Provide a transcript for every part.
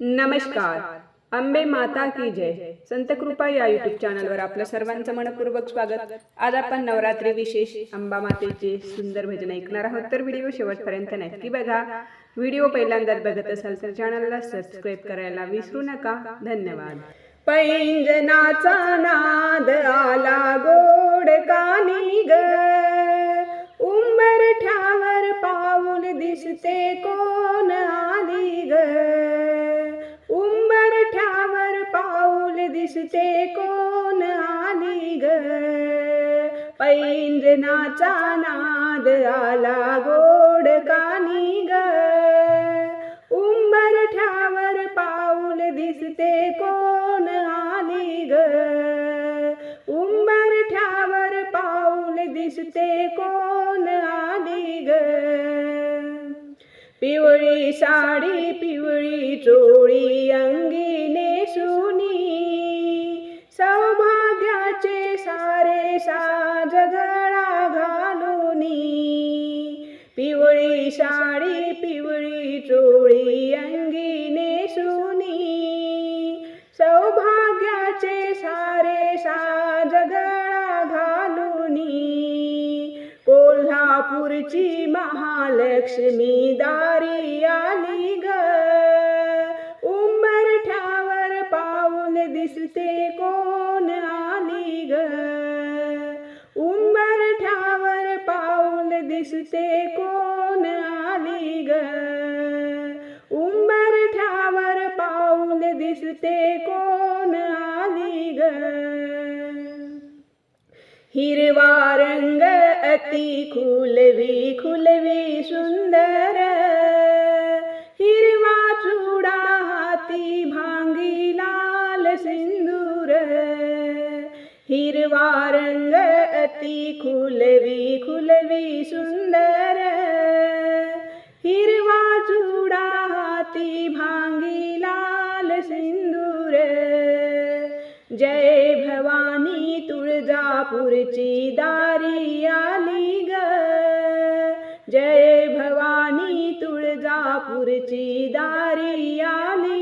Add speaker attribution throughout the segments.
Speaker 1: नमस्कार. आंबे माता की जय. संत कृपा या युट्यूब चॅनलवर आपलं सर्वांचं मनपूर्वक स्वागत. आज आपण नवरात्री विशेष अंबा मातेचे सुंदर भजन ऐकणार आहोत. तर व्हिडिओ शेवटपर्यंत नक्की बघा. व्हिडिओ पहिल्यांदाच बघत असाल तर चॅनलला सबस्क्राईब करायला विसरू नका. धन्यवाद. पैंजनाचा नाद आला गोड कानी ग उंबरठ्यावर पाऊल दिसते कोण आली ग पाऊल दिसते कोण आली ग? पैंजनाचा नाद आला गोड कानी ग उंबरठ्यावर पाऊल दिसते कोण आली ग? उंबरठ्यावर पाऊल दिसते कोण आली ग? पिवळी साडी पिवळी चोळी अंगी सौभाग्याचे सारे साज गळा पिवळी साडी पिवळी चोळी अंगी सुनी सौभाग्याचे सारे सा जगळा घालुनी कोल्हापूरची महालक्ष्मी दारी आली ग. उंबरठ्यावर पाऊल दिसते दिसते कोण आली ग? उंबरठ्यावर पाऊल दिसते कोण आली ग? हिरवा रंग अति खुलवी खुलवी सुंदर. हिरवा चुडा हाती भांगी लाल सिंदूर. हिरवा रंग अति खुलवी खुलवी सुंदर। हिरवा चुडा हाती भांगी लाल सिंदूर। जय भवानी तुळजापूरची दारी आली ग। जय भवानी तुळजापूरची दारी आली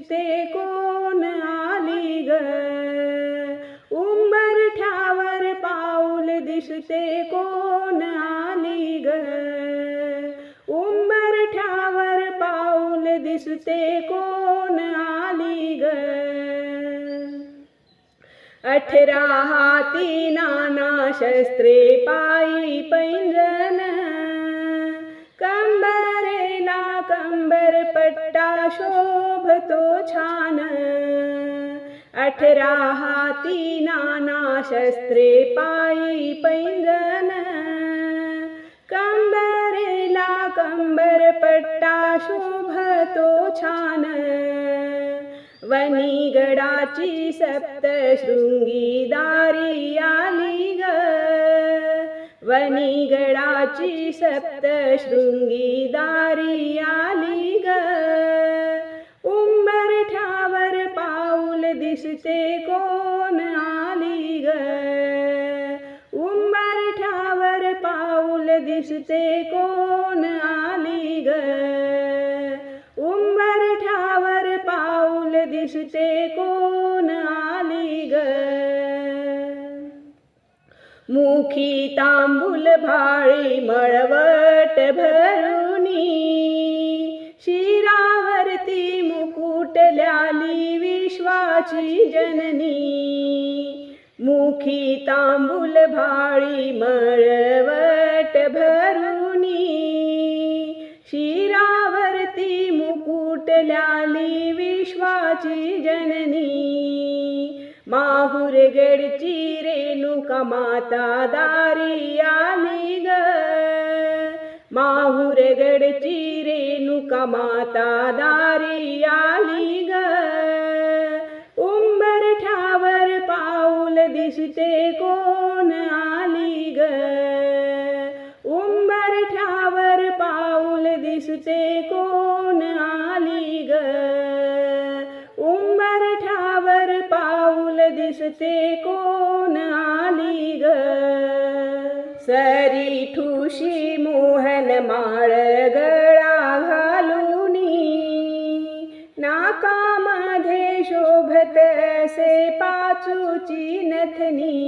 Speaker 1: ते कोण आली ग? उंबरठ्यावर पाऊल दिसते कोण आली ग? उंबरठ्यावर पाऊल दिसते कोण आली ग? अठरा हाती नाना शस्त्रे पायी पैंजन कंबर पट्टा शोभतो छान. अठरा हाती नाना शस्त्रे पायी पैंजन. कंबरेला कंबर पट्टा शोभतो छान. वणीगडाची सप्तशृंगी दारी आली. ग सप्त श्रृंगी दारी आली ग उंबरठ्यावर पाऊल दिसते कोण आली ग उंबरठ्यावर पाऊल दिसते मुखी तांबूल भाळी मळवट भरुनी. शिरावरती मुकुट ल्याली विश्वाची जननी. मुखी तांबूल भाळी मळवट भरुनी. शिरावरती मुकुट ल्याली विश्वाची जननी. माहुर गडची रेणुका माता दारी आली ग माहुर गडची रेणुका माता दारी आली ग ठावर पाऊल दिसते कोण आली ग उंबरठ्यावर पाऊल दिसते कोण दिसते कोण आली ग? सरी ठुशी मोहन माळ गळा घालुनी नाकामध्ये शोभत असे पाचूची नथनी.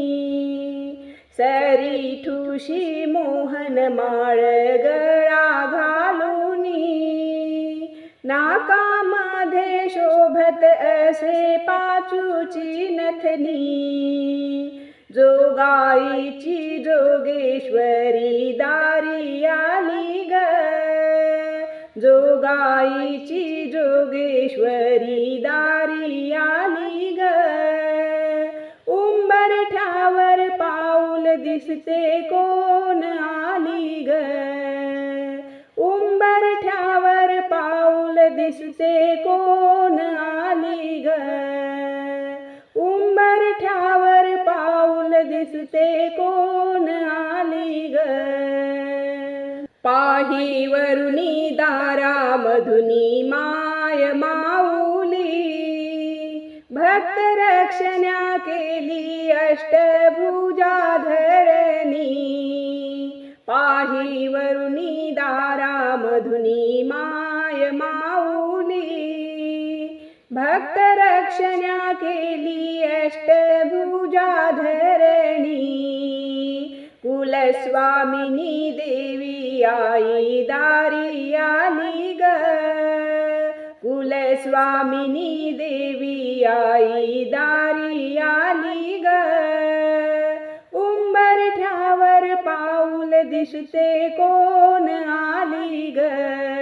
Speaker 1: सरी ठुशी मोहन माळ गळा घाल नाकामध्ये शोभत असे पाचूची नथनी जोगाईची जोगेश्वरी दारी आली ग. जोगाईची जोगेश्वरी दारी आली ग. उंबरठावर पाऊल दिसते कोण आली ग? दिसते कोण आली ग? उंबरठ्यावर पाऊल दिसते कोण आली ग? पाही वरुणी दारा मधुनी माय माऊली भक्त रक्षण्या केली अष्टभुजा धरणी पाही वरुणी दारा मधुनी माय माऊली भक्त रक्षण्या केली अष्टभुजा धरणी कुलस्वामिनी देवी आई दारी आली ग कुलस्वामिनी देवी आई दारी आली ग उंबरठ्यावर पाऊल दिसते कोण आली ग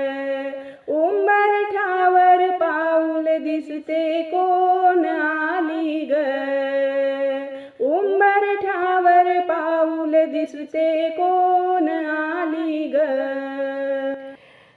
Speaker 1: दिसते कोण आली ग उंबरठावर पाऊल दिसते कोण आली ग?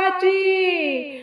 Speaker 1: सत्वाची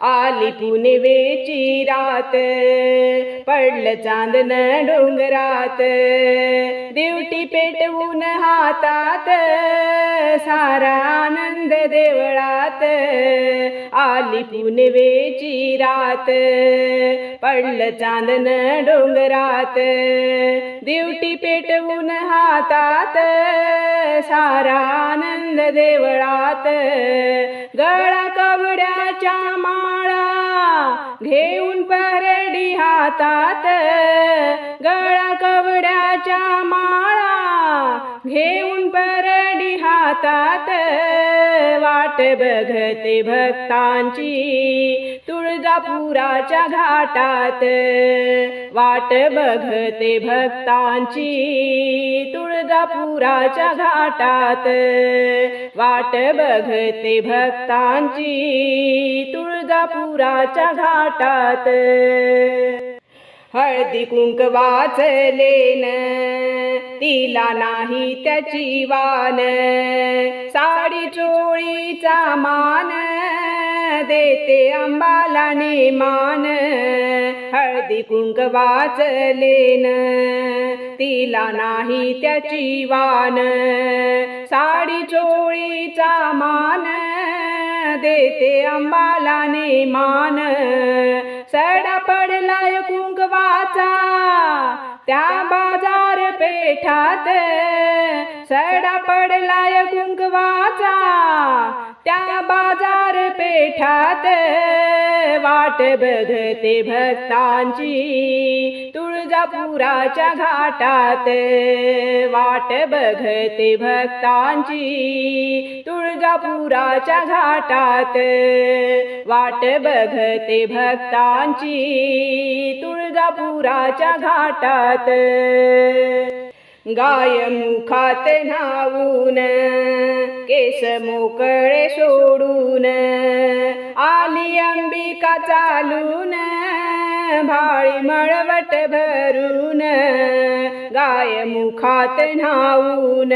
Speaker 1: आली पुनवेची रात पडलं चांदन डोंगरात. दिवटी पेटवून हातात सारा आनंद देवळात आली पुनवेची रात पडलं चांदन डोंगरात. दिवटी पेटवून हातात सारा आनंद देवळात गळा कवड्याच्या माळा घेऊन परडी हातात गळा घेऊन परडी हातात वाट बघते भक्तांची. तुळजापुराच्या घाटात वाट बघते भक्तांची. तुळजापुराच्या घाटात वाट बघते भक्तांची. तुळजापुराच्या घाटात. हळदी कुंक वाचलेन. तिला नाही त्याची वान. साडी चोळीचा मान देते अंबाला नेमान. हळदी कुंक वाचलेन. तिला नाही त्याची वान. साडी चोळीचा मान देते अंबाला मान सडा पडलाय कुंकवाचा. त्या बाजार पेठात सडा पडलाय कुंकवाचा. त्या बाजार पेठात वाट बघते भक्तांची. तुळजापुराच्या घाटात वाट बघते भक्तांची. तुळजापुराच्या घाटात वाट बघते भक्तांची. तुळजापुराच्या घाटात गाय मुखात न्हावून केस मोकळे सोडून आली अंबिका चालून भाळी मळवट भरून गाय मुखात न्हावून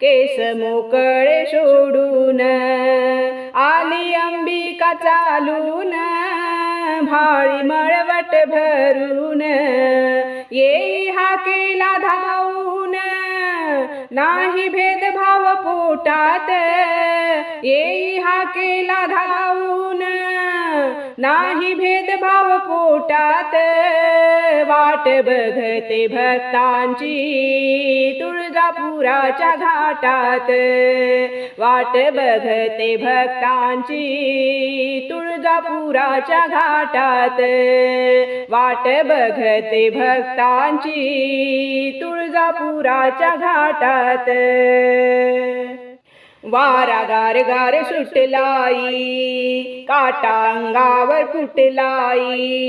Speaker 1: केस मोकळे सोडून आली अंबिका चालून भाळी मळवट भरून येई हा केला धावून नाही भेदभाव पोटात. येई हा केला धावून नाही भेदभाव पोटात वाट बघते भक्तांची. तुळजापुराच्या घाटात वाट बघते भक्तांची. तुळजापुराच्या घाटात वाट बघते भक्तांची. तुळजापुराच्या घाटात. वारा गार गार सुटलाई काटा अंगावर फुटलाई.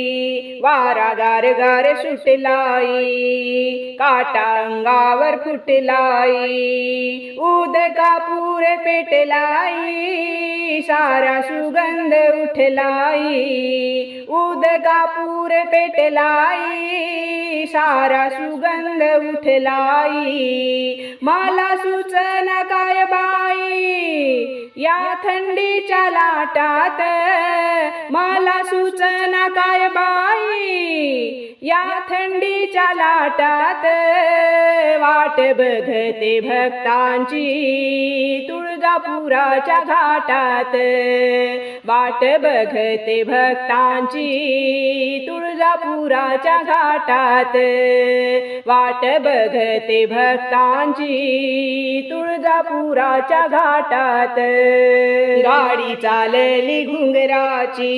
Speaker 1: वारा गार गार सुटलाई काटा अंगावर फुटलाई उदका पूर पेटलाई सारा सुगंध उठलाई उदका पूर पेटलाई सारा सुगंध उठलाई. मला सूचना काय बाई या थंडीच्या लाटात मला सूचना काय बाई या थंडीच्या लाटात वाट बघते भक्तांची. तुळजापुराच्या घाटात वाट बघते भक्तांची. तुळजापुराच्या घाटात वाट बघते भक्तांची. तुळजापुराच्या घाटात गाडी चालली घुंगराची.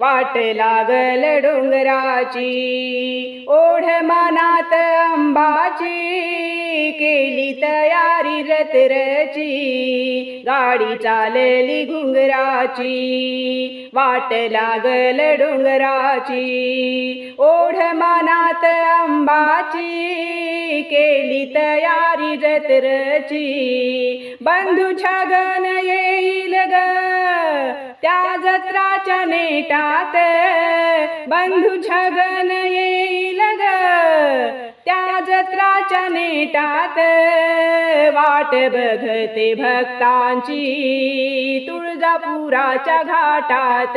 Speaker 1: वाट लागल डोंगराची. ओढ मनात अंबाची केली तयारी रतरची. गाडी चालली घुंगराची. वाट लागल डोंगराची. ओढ मनात अंबाची केली तयारी रतरची. बंधू छगन येईल ग. त्या जत्राच्या नेटात बंधू छगन येईल ग. त्या जत्राच्या नेटात वाट बघते भक्तांची. तुळजापुराच्या घाटात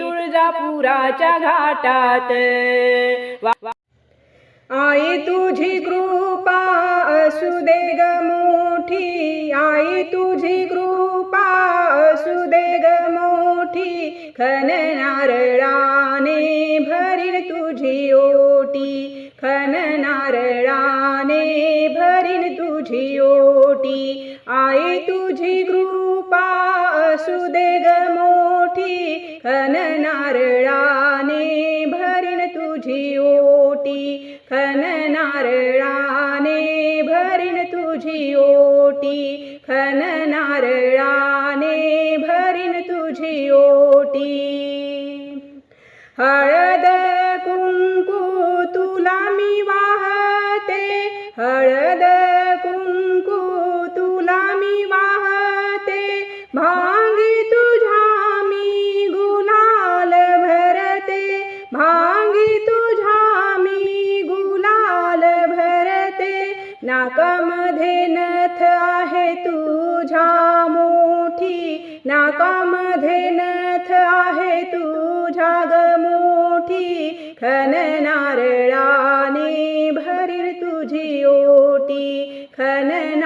Speaker 1: तुळजापुराच्या घाटात. वा- आई तुझी कृपा असू दे ग मोठी. आई तुझी कृपा असू दे ग मोठी. खन नारळाने भरील तुझी ओटी. खन नारळाने भरील तुझी ओटी. आई तुझी कृपा असू दे ग मोठी. खन नारळा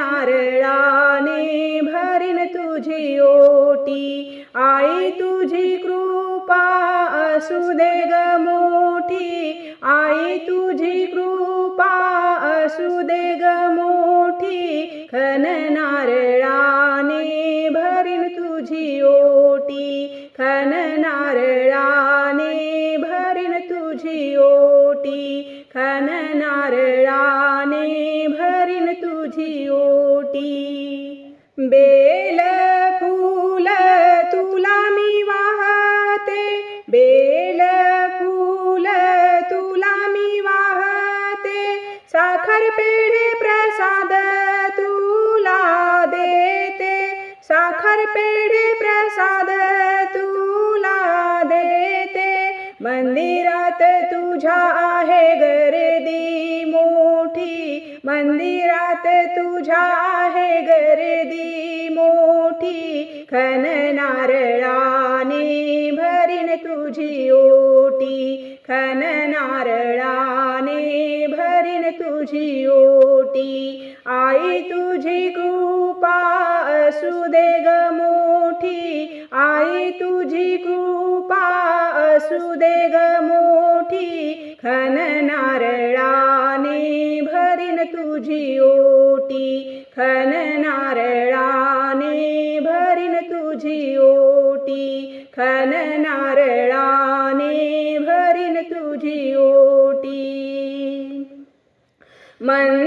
Speaker 1: नारळाने भरीन तुझी ओटी. आई तुझी कृपा असू दे ग मोठी. आई तुझी कृपा असू दे ग मोठी. खन नारळ बेल फूल तुला मी वाहते. बेल फूल तुला मी वाहते. साखर पेढे प्रसाद तुला देते. साखर पेढे प्रसाद तुला देते. मंदिरात तुझ्या आहे गर्दी मो मंदिरात तुझ्या आहे गर्दी मोठी. खन नारळाने भरीन तुझी ओटी. खन नारळाने भरीन तुझी ओटी. आई तुझी कृपा असू दे ग मोठी. आई तुझी कृपा असू दे ग Man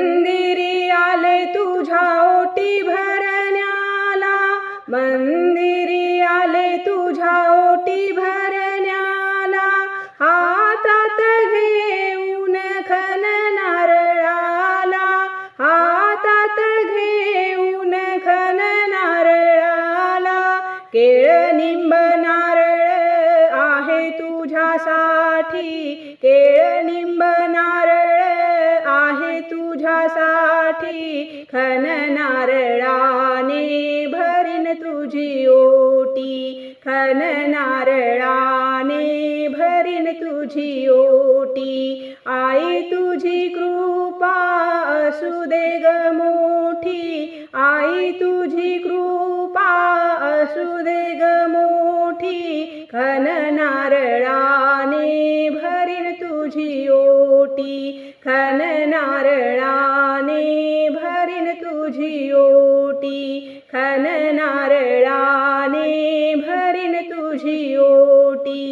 Speaker 1: तुझी ओटी खन नारळाने भरीन तुझी ओटी.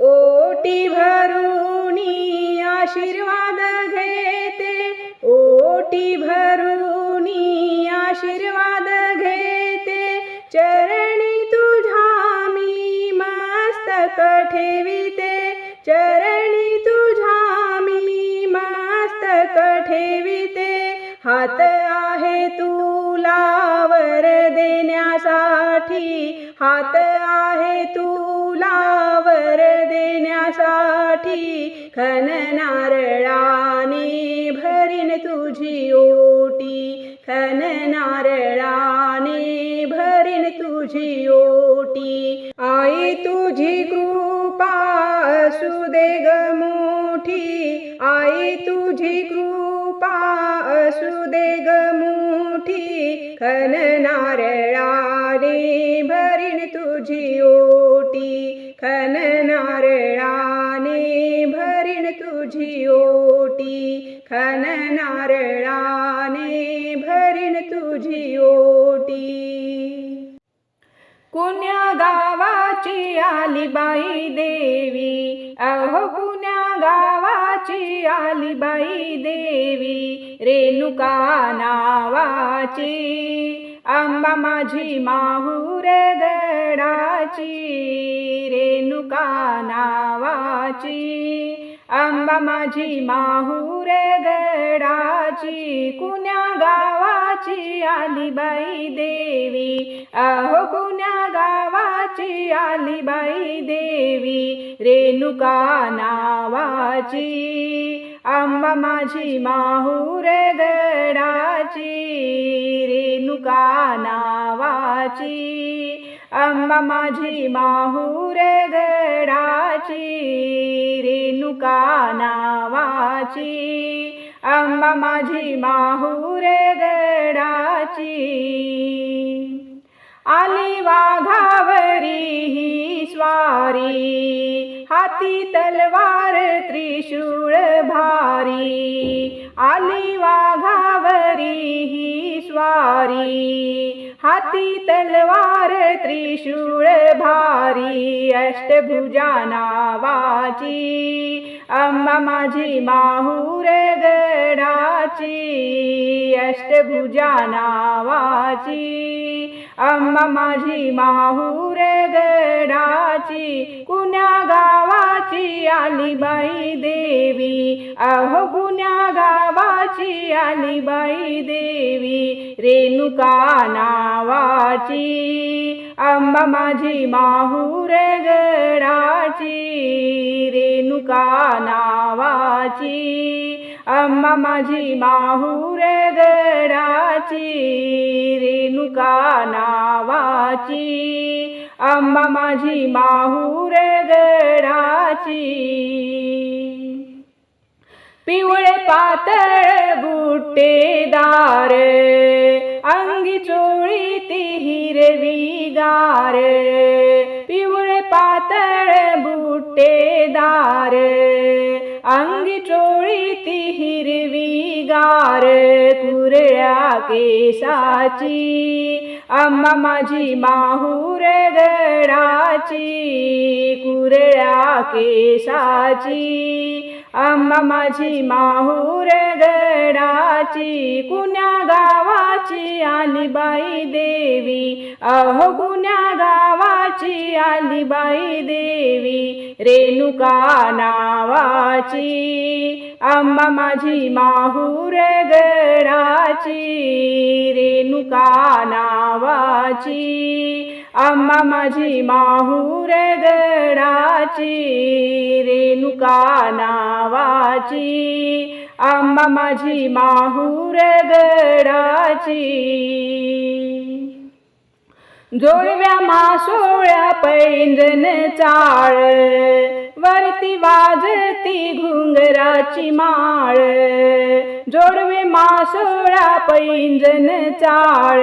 Speaker 1: ओटी भरुनी आशीर्वाद घेते. ओटी भरुनी आशीर्वाद घेते. चरणी तुझा मी मस्तक ठेविते. चर हात आहे तुला वर देण्यासाठी. हात आहे तुला वर देण्यासाठी. खन नारळाने भरीन तुझी ओटी. खन नारळाने भरीन तुझी ओटी. आई तुझी कृपा असू दे ग मोठी. आई तुझी कृपा असू दे ग खन नारळाने भरीन तुझी ओटी. खन नारळाने भरीन तुझी ओटी. खन नारळाने भरीन तुझी ओटी. कुण्या गावाची आली बाई देवी? अहो गावाची आली बाई देवी रेणुका नावाची. आंबा माझी माहूर गडाची रेणुका नावाची. आंबा माझी माहूर गडाची कुण्या गावाची आली बाई देवी अहो कुण्या गावाची आली बाई देवी रेणुका नावाची. आंबा माझी माहूर गडाची रेणुका नावाची. आंबा माझी माहूर गडाची रेणुका नावाची. आंबा माझी माहूर गडाची. आली वाघावरी ही स्वारी हाती तलवार त्रिशूळ भारी. आली वाघावरी ही स्वारी हाती तलवार त्रिशूळ भारी. अष्टभुजा नावाची अम्मा माझी माहूर गडाची अष्टभुजा नावाची अम्मा माझी माहूर गडाची कुण्या गावाची आली बाई देवी. अहो कुण्या गावाची आली बाई देवी रेणुका नावाची. अम्मा माझी माहूर गडाची रेणुका नावाची. अम्मा माझी माहुरे गडाची रेणुका नावाची. अम्मा माझी माहुरे गडाची. पिवळे पातळ बुट्टेदार अंगी चोळी ती हिरवी गार पिवळे पातळ बुट्टेदार अंगी चोळी ती हिरवी गार कुरळ्या केसाची. आम्हा माझी माहूर गडाची कुरळ्या केसाची. आम्हा माझी माहूर गडाची कुण्या गावाची आली बाई देवी. अहो कुण्या गावाची आली बाई देवी रेणुका नावाची. आम्हा माझी माहूर गडाची रेणुका नावाची. आम्हा माझी माहूर गडाची रेणुका नावाची. आंबा माझी माहूर गडाची. जोडव्या मासोळ्या पैंजन चाळ वरती वाजती घुंगराची माळ. जोडवे मासोळा पैंजन चाळ.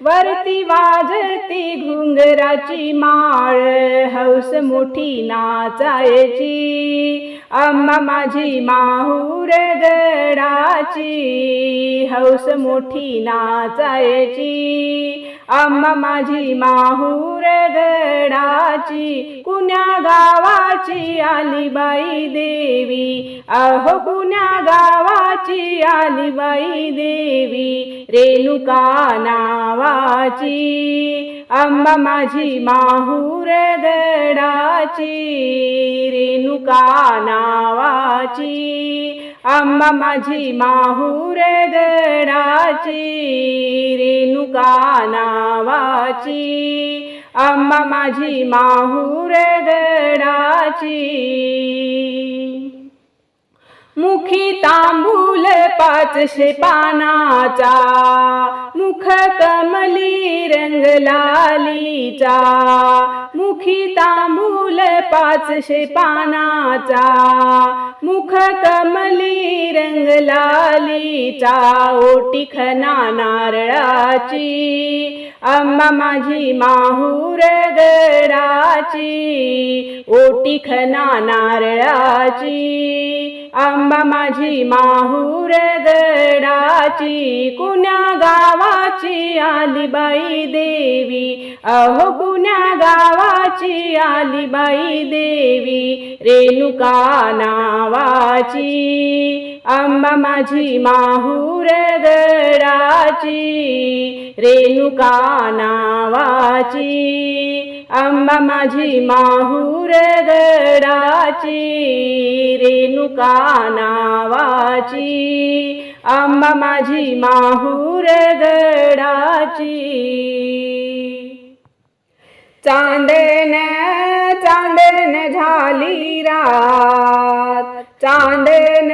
Speaker 1: वरती वाजती घुंगराची माळ. हौस मोठी नाचायची. अम्मा माझी माहूर गडाची. हौस मोठी नाचायची. आम्हा माझी माहूर गडाची कुण्या गावाची आली बाई देवी? अहो कुण्या गावाची आली बाई देवी? रेणुका नावाची. अंबा माझी माहूर गडाची रेणुका नावाची. अंबा माझी माहूर गडाची रेणुका नावाची. अंबा माझी माहूर गडाची. मुखी तांबूल पाचशे पानाचा मुख कमली रंग लालीचा मुखी तांबूल पाचशे पानाचा मुख कमली रंग लालीचा ओटी खना नारळाची अम्मा माझी माहूर गडाची ओटी खना नारळाची आंबा माझी माहूर गडाची कुण्या गावाची आली बाई देवी. अहो कुण्या गावाची आली बाई देवी. रेणुका नावाची. आंबा माझी माहूर गडाची रेणुका नावाची. आंबा माझी माहूर गडाची रेणुका नावाची. आंबा माझी माहूर गडाची. चांदन चांदन झाली रात. चांदन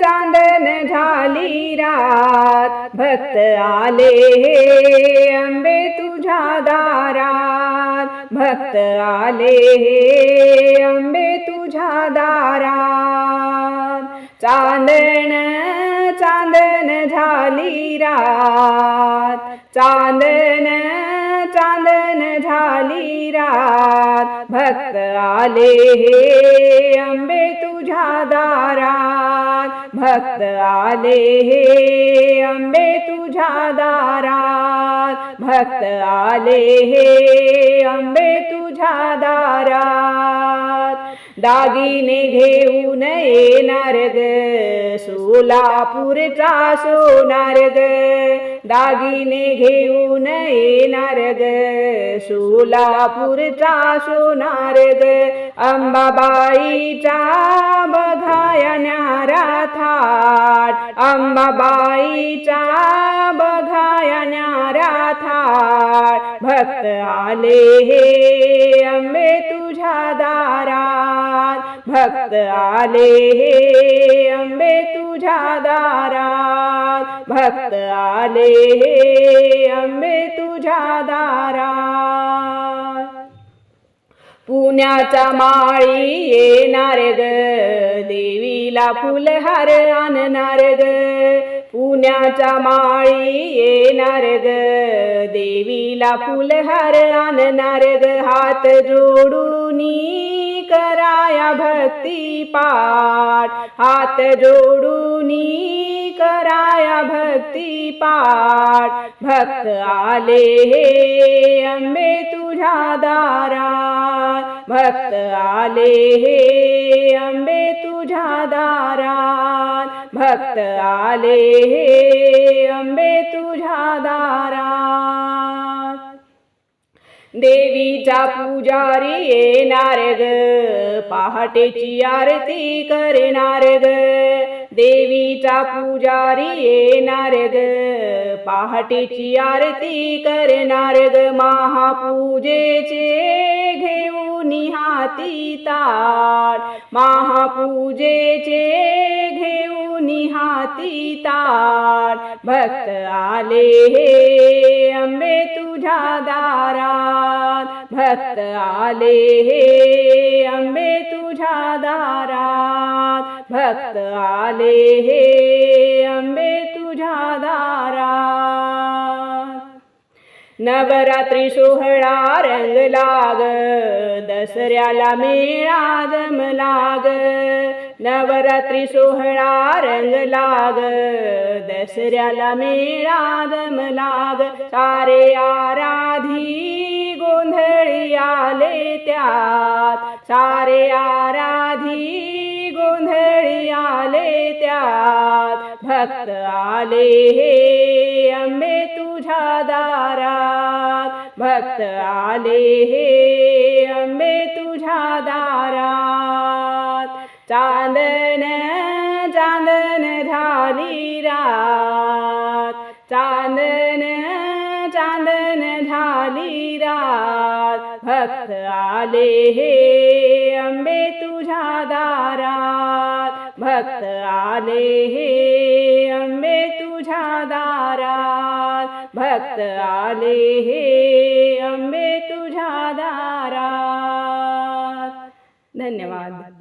Speaker 1: चांदन झाली रात. भक्त आले हे अंबे तुझ्या दारात. भक्त आले हे अंबे तुझ्या दारात. चांदण चांदन झाली रात. चांदन चांदन झाली रात भक्त आले हे अंबे तुझ्या दारात. भक्त आले हे अंबे तुझ्या दारात. भक्त आले हे अंबे तुझ्या दारात. दागिने घेऊन येणार ग सोलापूरचा सोनार ग दागिने घेऊन येणार ग सोलापूरचा सोनार ग अंबाबाईचा बघाया न्यारा थाट. अंबाबाईचा बघाया न्यारा थाट. भक्त आले हे अंबे तुझ्या दारात. भक्त आले हे अंबे तुझ्या दारात. भक्त आले हे अंबे तुझ्या दारात. पुण्याचा माळी येणार ग. देवीला फुलहार आणणार ग. पुण्याचा माळी येणार ग. देवीला फुलहार आणणार ग. हात जोडूनी कराया भक्ती पाठ. हात जोडून कराया भक्ती पाठ. भक्त आले हे अंबे तुझ्या दारात. भक्त आले हे अंबे तुझ्या दारात. भक्त आले हे अंबे तुझ्या दारात. देवीचा पुजारी येणार ग पहाटेची आरती करणार ग देवीचा पुजारी येणार ग पहाटेची आरती करणार ग महापूजेचे हाती ताट महापूजेचे घेऊन हाती ताट भक्त आले हे अंबे तुझ्या दारात। भक्त आले हे अंबे तुझ्या दारात। भक्त आले हे अंबे तुझ्या दारात। नवरात्री सोहळा रंग लाग दसऱ्याला मेळा जम लाग नवरात्री सोहळा रंग लाग दसऱ्याला मेळा जम लाग सारे आराधी गोंधळी आले त्यात सारे आराधी गोंधळी आले त्यात भक्त आले हे अंबे तुझ्या दारात. भक्त आले हे अंबे तुझ्या दारात. चांदन चांदन झाली रात. चांदन चांदन झाली रात. भक्त आले हे अंबे तुझ्या दारात. भक्त आले हे अंबे तुझ्या दारात. भक्त आले हे अंबे तुझ्या दारात. धन्यवाद.